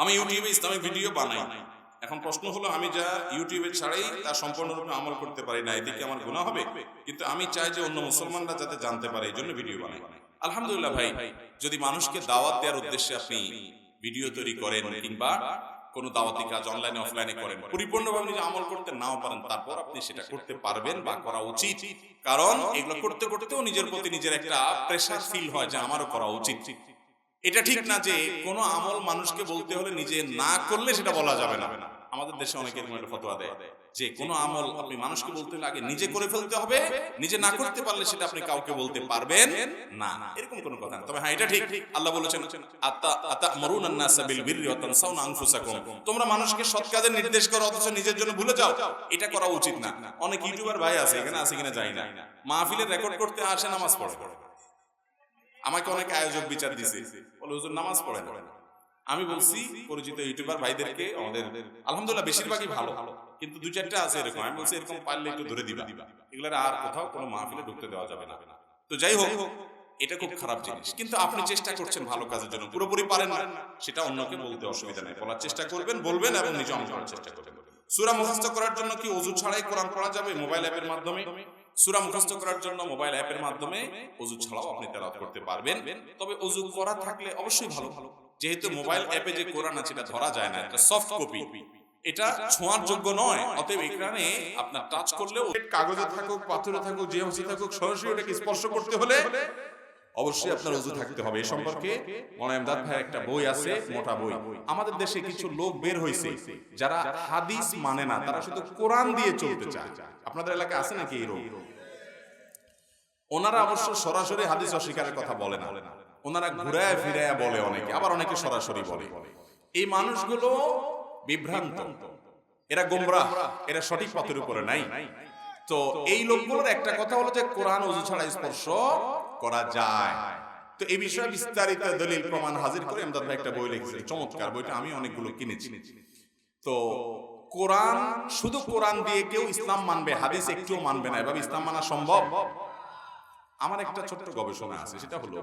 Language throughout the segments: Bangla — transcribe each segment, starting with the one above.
আমি ইউটিউবে ইসলামিক ভিডিও বানাই। এখন প্রশ্ন হলো, আমি যা ইউটিউবে ছাড়াই তা সম্পূর্ণরূপে আমল করতে পারি না এদিকে আমার গুণা হবে? কিন্তু আমি চাই যে অন্য মুসলমানরা যাতে জানতে পারে এই জন্য ভিডিও বানাই। আলহামদুলিল্লাহ ভাই, যদি মানুষকে দাওয়াত দেওয়ার উদ্দেশ্যে আপনি ভিডিও তৈরি করেন কিংবা কোনো দাওয়াতি কাজ অনলাইনে, অফলাইনে করেন, পরিপূর্ণভাবে নিজে আমল করতে নাও পারেন, তারপর আপনি সেটা করতে পারবেন বা করা উচিত। কারণ এগুলো করতে করতেও নিজের প্রতি নিজের একটা প্রেশার ফিল হয় যে আমারও করা উচিত। এটা ঠিক না যে কোনো আমল মানুষকে বলতে হলে নিজে না করলে সেটা বলা যাবে না। আমাদের দেশে অনেকে এরকম একটা ফতোয়া দেয় যে কোনো আমল আপনি মানুষকে বলতে হলে আগে নিজে করে ফেলতে হবে নিজে না করতে পারলে সেটা আপনি কাউকে বলতে পারবেন না। এরকম কোনো কথা না। তবে হ্যাঁ এটা ঠিক। আল্লাহ বলেছেন আতা আতা মরুন আন্নাসা বিল বিররি ওয়া তানসাউনা আনফুসাকুম। তোমরা মানুষকে সৎ কাজের নির্দেশ করো অথচ নিজের জন্য ভুলে যাও। এটা করা উচিত না। অনেক ইউটিউবার ভাই আছে এখানে আছে কিনা জানি না। মাহফিলের রেকর্ড করতে আসে নামাজ পড়ে। আমাকে অনেক আয়োজক বিচার দিছে। বলে, হুজুর, নামাজ পড়ে না। আমি বলছি, পরিচিত ইউটিউবার ভাইদেরকে আমাদের, আলহামদুলিল্লাহ, বেশিরভাগই ভালো। কিন্তু দু চারটা আছে এরকম। আমি বলছি, এরকম পারলে একটু ধরে দিবা। এগুলোর আর কোথাও কোনো মাহফিলে ঢুকতে দেওয়া যাবে না। তো যাই হোক, এটা খুব খারাপ জিনিস। কিন্তু আপনি চেষ্টা করছেন ভালো কাজের জন্য। পুরোপুরি পারেন না। সেটা অন্যকে বলতে অসুবিধা নেই। বলার চেষ্টা করবেন, বলবেন এবং নিজে আমল করার চেষ্টা করবেন। সুরা মুখস্থ করার জন্য কি অজু ছাড়াই কোরআন পড়া যাবে মোবাইল অ্যাপের মাধ্যমে? সূরা মুখস্থ করার জন্য মোবাইল অ্যাপের মাধ্যমে অজু ছাড়াও আপনি তেলাওয়াত করতে পারবেন। তবে অজু করা থাকলে অবশ্যই ভালো। ভালো যেহেতু মোবাইল অ্যাপে যে কোরআন আছে, এটা ধরা যায় না এটা সফট কপি এটা ছোঁয়ার যোগ্য নয়, অতএব এখানে আপনার টাচ করলেও কাগজে থাকুক, পাথরে থাকুক, যে থাকুক, সরাসরি ওটাকে স্পর্শ করতে হলে অবশ্যই আপনার অজু থাকতে হবে। এই সম্পর্কে মনায়মদাদ ভাই একটা বই আছে মোটা বই। আমাদের দেশে কিছু লোক বের হয়েছে যারা হাদিস মানে না তারা শুধু কোরআন দিয়ে চলতে চায়। আপনাদের এলাকায় আছে নাকি এই রোগ? ওনারা অবশ্য সরাসরি হাদিস অস্বীকারের কথা বলে না। ওনারা ঘুরায় ফিরায় বলে অনেকে আবার অনেকে সরাসরি বলে। এই মানুষগুলো বিভ্রান্ত। এরা গোমরাহ এরা সঠিক পথের উপরে নাই। তো এই লোকগুলোর একটা কথা হলো যে কোরআন ওযু ছাড়া স্পর্শ করা যায়। তো এই বিষয়ে বিস্তারিত দলিল প্রমাণ হাজির করে আমদাদ ভাই একটা বই লিখেছেন চমৎকার বইটা আমি অনেকগুলো কিনেছি। তো কোরআন, শুধু কোরআন দিয়ে কেউ ইসলাম মানবে, হাদিস একটুও মানবে না, এভাবে ইসলাম মানা সম্ভব? আমার একটা ছোট্ট গবেষণা আছে, সেটা হলো,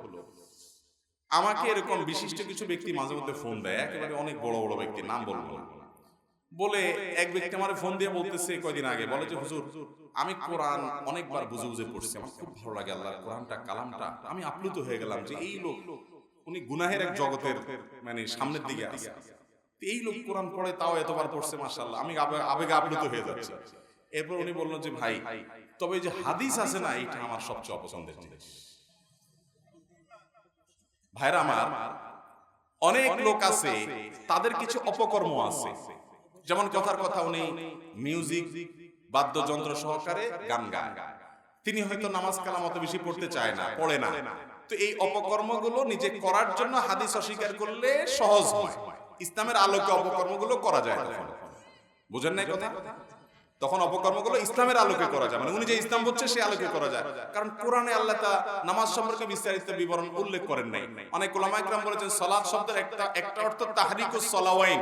আমাকে এরকম বিশিষ্ট কিছু ব্যক্তি মাঝে মধ্যে ফোন দেয়, একেবারে অনেক বড় বড় ব্যক্তি নাম বলব না। বলে এক ব্যক্তি আমার ফোন দিয়ে বলতেছে কয়দিন আগে বলে যে হুজুর আমি কোরআন অনেকবার বুঝে বুঝে পড়ছি আমার খুব ভালো লাগে আল্লাহর কোরআনটা কালামটা। আমি আপ্লুত হয়ে গেলাম যে এই লোক উনি গুনাহের এক জগতের মানে সামনের দিকে আছে। এই লোক কোরআন পড়ে তাও এতবার পড়ছে মাশাআল্লাহ। আমি আবেগে আপ্লুত হয়ে যাচ্ছি। এরপর উনি বললেন যে ভাই তবে এই যে হাদিস আছে না এটা আমার সবচেয়ে অপছন্দের জিনিস। ভাইরা আমার অনেক লোক আছে তাদের কিছু অপকর্ম আছে যেমন কথার কথা উনি মিউজিক বাদ্যযন্ত্র সহকারে গান গায় তিনি হয়তো নামাজ কালাম অত বেশি পড়তে চায় না, পড়ে না। তো এই অপকর্মগুলো নিজে করার জন্য হাদিস অস্বীকার করলে সহজ হয়। ইসলামের আলোকে অপকর্মগুলো করা যায় তখন। বুঝেন নাই কথা? তখন অপকর্মগুলো ইসলামের আলোকে করা যায়। মানে উনি যে ইসলাম বলছে সে আলোকে করা যায়। কারণ কোরআনে আল্লাহ তা নামাজ সম্পর্কে বিস্তারিত বিবরণ উল্লেখ করেন নাই। অনেক ওলামা ইকরাম বলেছেন সালাত শব্দের একটা একটা অর্থ তাহরিকুস সালাওয়াইন।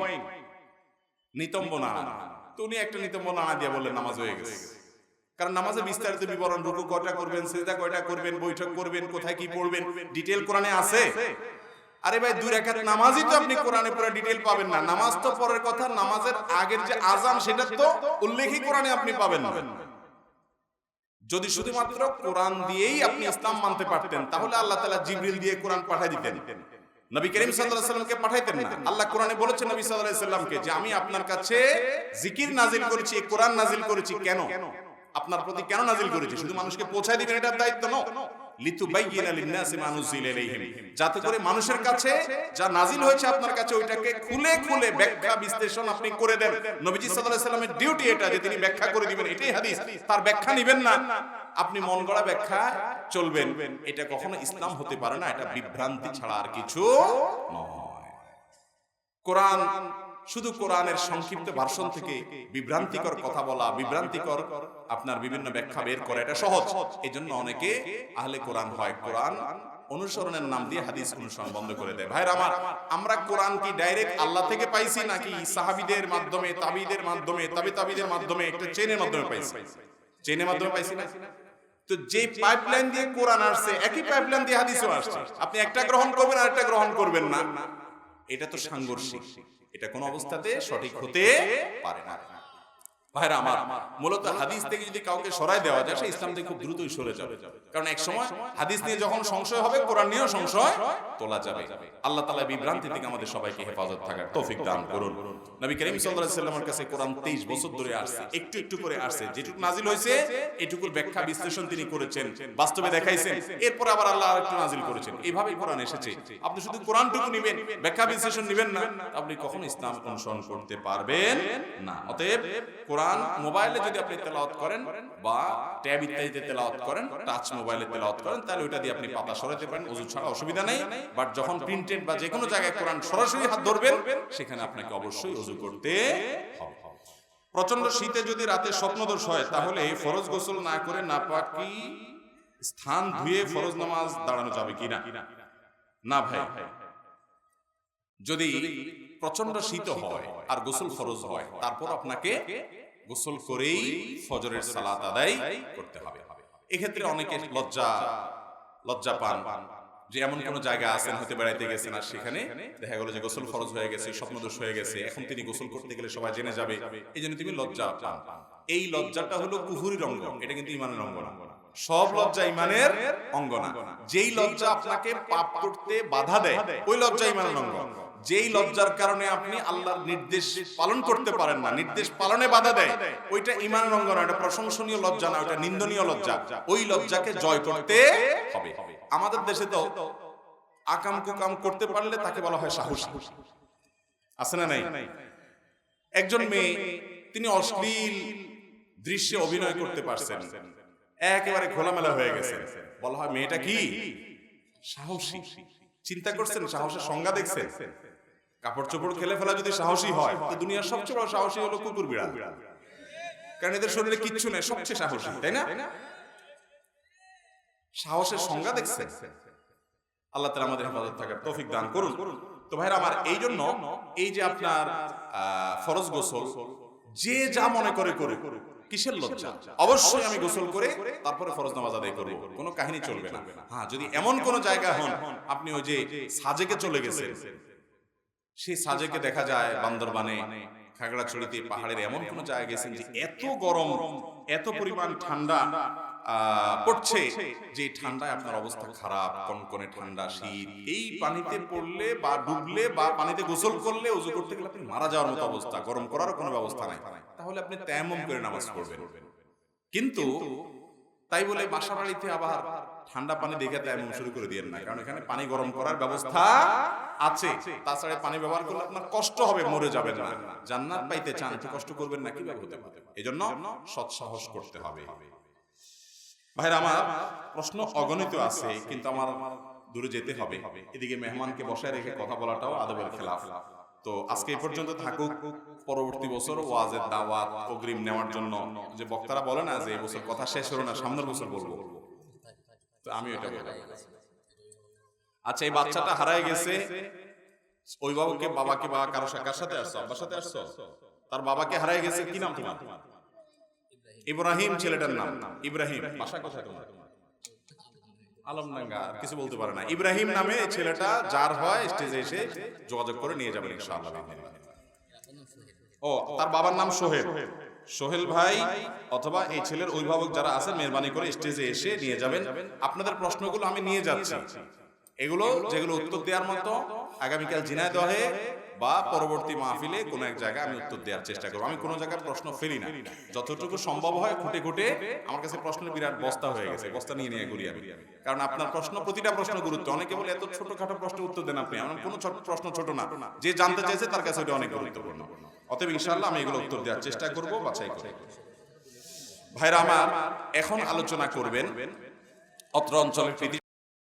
নিতম্ব না। তো উনি একটা নিতম্ব না দিয়ে বললেন, নামাজ হয়ে গেছে। কারণ নামাজে বিস্তারিত বিবরণ, রুকু কয়টা করবেন, সিজদা কয়টা করবেন, বৈঠক করবেন, কোথায় কি পড়বেন ডিটেল কোরআনে আছে? আরে ভাই, দুই রাকাত নামাজই তো আপনি কোরআনে পুরো ডিটেল পাবেন না। নামাজ তো পরের কথা, নামাজের আগের যে আজান সেটা তো উল্লেখই কোরআনে আপনি পাবেন না। যদি শুধুমাত্র কোরআন দিয়েই আপনি ইসলাম মানতে পারতেন, তাহলে আল্লাহ তাআলা জিবরিল দিয়ে কোরআন পাঠিয়ে দিতেন। নবী করিম সাল্লাল্লাহু আলাইহি পাঠাইতেন না। আল্লাহ কোরআনে বলেছেন নবী সাল্লাল্লাহু আলাইহি যে আমি আপনার কাছে জিকির নাজিল করেছি, কোরআন নাজিল করেছি, কেন? আপনার প্রতি কেন নাজিল করেছি? শুধু মানুষকে পৌঁছায় দিবেন, এটার দায়িত্ব নয় মা ইলাইহিম। যাতে করে মানুষের কাছে যা নাজিল হয়েছে আপনার কাছে, ওইটাকে খুলে খুলে ব্যাখ্যা বিশ্লেষণ আপনি করে দেন। নবীজি সাল্লাল্লাহু আলাইহি সাল্লামের ডিউটি এটা, যে তিনি ব্যাখ্যা করে দিবেন, এটাই হাদিস। তার ব্যাখ্যা নেবেন না। আপনি মন গড়া ব্যাখ্যা চলবেন। এটা কখনো ইসলাম হতে পারে না এটা বিভ্রান্তি ছাড়া আর কিছু নয়। কোরআন শুধু কোরআনের সংক্ষিপ্ত ভার্সন থেকে বিভ্রান্তিকর কথা বলা বিভ্রান্তিকর আপনার বিভিন্ন ব্যাখ্যা বের করা এটা সহজ। এই জন্য অনেকে আহলে কোরআন হয়। কোরআন অনুসরণের নাম দিয়ে হাদিস অনুসরণ বন্ধ করে দেয়। ভাইরা আমার আমরা কোরআন কি ডাইরেক্ট আল্লাহ থেকে পাইছি নাকি সাহাবিদের মাধ্যমে তাবিদের মাধ্যমে তাবি তাবিদের মাধ্যমে একটা চেনের মাধ্যমে পাইছি। চেনের মাধ্যমে পাইছি। না তো যে পাইপলাইন দিয়ে কোরআন আসছে একই পাইপলাইন দিয়ে হাদিসও আসছে। আপনি একটা গ্রহণ করবেন আর একটা গ্রহণ করবেন না। এটা তো সাংঘর্ষিক। এটা কোন অবস্থাতে সঠিক হতে পারে না। ভাইরা আমার মূলত হাদিস থেকে যদি কাউকে সরাই দেওয়া যায় সে ইসলাম থেকে খুব দ্রুতই সরে যাবে। কারণ এক সময় হাদিস নিয়ে যখন সংশয় হবে কোরআন নিয়েও সংশয় তোলা যাবে। আল্লাহ তাআলা বিভ্রান্তি থেকে আমাদের সবাইকে হেফাজত থাকার তৌফিক দান করুন। নবী করিম সাল্লামের কাছে কোরআন 23 বছর ধরে আসছে একটু একটু করে আসছে। যেটুকু নাজিল হয়েছে এটুকুর ব্যাখ্যা বিশ্লেষণ তিনি করেছেন বাস্তবে দেখাইছেন এরপর আবার আল্লাহ আরেকটু নাজিল করেছেন। এইভাবেই কোরআন এসেছে। আপনি শুধু কোরআনটুকু নেবেন ব্যাখ্যা বিশ্লেষণ নেবেন না আপনি কখনো ইসলাম অনুসরণ করতে পারবেন না অতএব কোরআন মোবাইলে যদি আপনি তেলাওয়াত করেন বা ট্যাব ইত্যাদিতে তেলাওয়াত করেন, টাচ মোবাইলে তেলাওয়াত করেন, তাহলে ওইটা দিয়ে আপনি পাতা সরাতে পারেন ওযু ছাড়া অসুবিধা নেই। বাট যখন প্রিন্টেড বা যে কোনো জায়গায় কোরআন সরাসরি হাত ধরবেন, সেখানে আপনাকে অবশ্যই ওযু করতে হবে। প্রচণ্ড শীতে যদি রাতে স্বপ্নদোষ হয়, তাহলে ফরজ গোসল না করে নাপাকি স্থান ধুয়ে ফরজ নামাজ দাঁড়ানো যাবে কিনা? না ভাই। যদি প্রচণ্ড শীত হয় আর গোসল ফরজ হয়, তারপর আপনাকে গোসল করেই ফজরের সালাত আদায় করতে হবে। এক্ষেত্রে অনেকে লজ্জা লজ্জা পান যে এমন কোন জায়গা আছেন হতে বেড়াইতে গেছেন আর সেখানে দেখা গেল যে গোসল ফরজ হয়ে গেছে, স্বপ্নদোষ হয়ে গেছে, এখন তিনি গোসল করতে গেলে সবাই জেনে যাবে। এই জন্য তুমি লজ্জা পান। এই লজ্জাটা হলো কুহুরির অঙ্গ এটা কিন্তু ইমানের অঙ্গ না। সব লজ্জা ইমানের অঙ্গ না। যেই লজ্জা আপনাকে পাপ করতে বাধা দেয়, ওই লজ্জা ইমানের অঙ্গ। যেই লজ্জার কারণে আপনি আল্লাহর নির্দেশ পালন করতে পারেন না, নির্দেশ পালনে বাধা দেয়, ওইটা ইমান অঙ্গ না ওটা প্রশংসনীয় লজ্জা না ওটা নিন্দনীয় লজ্জা। ওই লজ্জাকে জয় করতে হবে। আমাদের দেশে তো আকাম কুকাম করতে পারলে তাকে বলা হয় সাহস। আছে না নাই? একজন মেয়ে, তিনি অশ্লীল দৃশ্যে অভিনয় করতে পারছেন। একেবারে খোলামেলা হয়ে গেছে বলা হয় মেয়েটা কি? সাহসী। চিন্তা করছেন, সাহসের সংজ্ঞা দেখছেন? কাপড় চোপড় খেলে ফেলা যদি সাহসী হয় তো দুনিয়ার সবচেয়ে বড় সাহসী হলো কুকুর বিড়াল কারণ এদের শরীরে কিচ্ছু নেই সবচেয়ে সাহসী তাই না? সাহসের সংজ্ঞা দেখছেন আল্লাহ তালা আমাদের হেফাজত থাকার তৌফিক দান করুন। তো ভাইরা আমার এই জন্য এই যে আপনার আহ, ফরজ গোসল যে যা মনে করে করে কিসের লজ্জা? অবশ্যই আমি গোসল করে তারপরে ফরজ নামাজ আদায় করব। কোনো কাহিনী চলবে না। হ্যাঁ যদি এমন কোন জায়গা হন আপনি ওই যে সাজেকে চলে গেছেন। সেই সাজেকে দেখা যায় বান্দরবানে খাগড়াছড়িতে পাহাড়ের এমন কোন জায়গা গেছেন যে এত গরম এত পরিমাণ ঠান্ডা পড়ছে। যে ঠান্ডায় আপনার অবস্থা খারাপ কনকনে ঠান্ডা শীত। এই পানিতে পড়লে বা ডুবলে বা পানিতে গোসল করলে উজু করতে গেলে আপনি মারা যাওয়ার মতো অবস্থা গরম করারও কোনো ব্যবস্থা নাই। তাহলে আপনি তেমন করে নামাজ পড়বেন কিন্তু তাই বলে বাসা বাড়িতে আবার ঠান্ডা পানি দেখে তেমন শুরু করে দিয়েন না কারণ এখানে পানি গরম করার ব্যবস্থা আছে। তাছাড়া পানি ব্যবহার করলে আপনার কষ্ট হবে মরে যাবেন না। জান্নাত পাইতে চান একটু কষ্ট করবেন না কীভাবে হতে পারে? এজন্য সৎসাহস করতে হবে। ভাইরা আমার প্রশ্ন অগণিত আছে কিন্তু আমার দূরে যেতে হবে। এদিকে মেহমানকে বসায় রেখে কথা বলাটাও আদবের খেলাফ। তো আজকে এই পর্যন্ত থাকুক। পরবর্তী বছর ওয়াজের দাওয়াত, অগ্রিম নেওয়ার জন্য। যে বক্তারা বলে না যে এই বছর কথা শেষ হলো না, সামনের বছর বলব। তো আমি এটা বলব। আচ্ছা এই বাচ্চাটা হারায় গেছে। অভিভাবককে, বাবাকে বা কারও কার সাথে আসছো? আব্বার সাথে আসছো? তার বাবাকে হারায় গেছে। কি নাম তোমার? ইব্রাহিম, ছেলেটার নাম। ইব্রাহিম, বাসা কোথায় তোমার? আলমডাঙ্গা কিছু বলতে পারে না। ইব্রাহিম নামে ছেলেটা যার হয় স্টেজে এসে যোগাযোগ করে নিয়ে যাবেন ইনশাআল্লাহ। ও তার বাবার নাম সোহেল। সোহেল। ভাই অথবা এই ছেলের অভিভাবক যারা আছেন মেহরবানি করে স্টেজে এসে নিয়ে যাবেন। আপনাদের প্রশ্নগুলো আমি নিয়ে যাচ্ছি। এগুলো যেগুলো উত্তর দেওয়ার মতো আগামীকাল ঝিনাইদহে বা পরবর্তী মাহফিলে কোনো এক জায়গায় আমি উত্তর দেওয়ার চেষ্টা করব। আমি কোনো জায়গার প্রশ্ন ফেলি না। যতটুকু সম্ভব হয় খুঁটে খুঁটে আমার কাছে প্রশ্নের বিরাট বস্তা হয়ে গেছে। বস্তা নিয়ে নিয়ে ঘুরি আমি। কারণ আপনার প্রশ্ন, প্রতিটা প্রশ্ন গুরুত্ব। অনেকে বলে, এত ছোটখাটো প্রশ্ন উত্তর দেন আপনি। আমার কোনো ছোট প্রশ্ন ছোট না। যে জানতে চাইছে তার কাছে ওটা অনেক গুরুত্বপূর্ণ। অতএব ইনশাআল্লাহ আমি এগুলো উত্তর দেওয়ার চেষ্টা করব, বাছাই করে ভাইরা আমার, এখন আলোচনা করবেন অত্র অঞ্চলের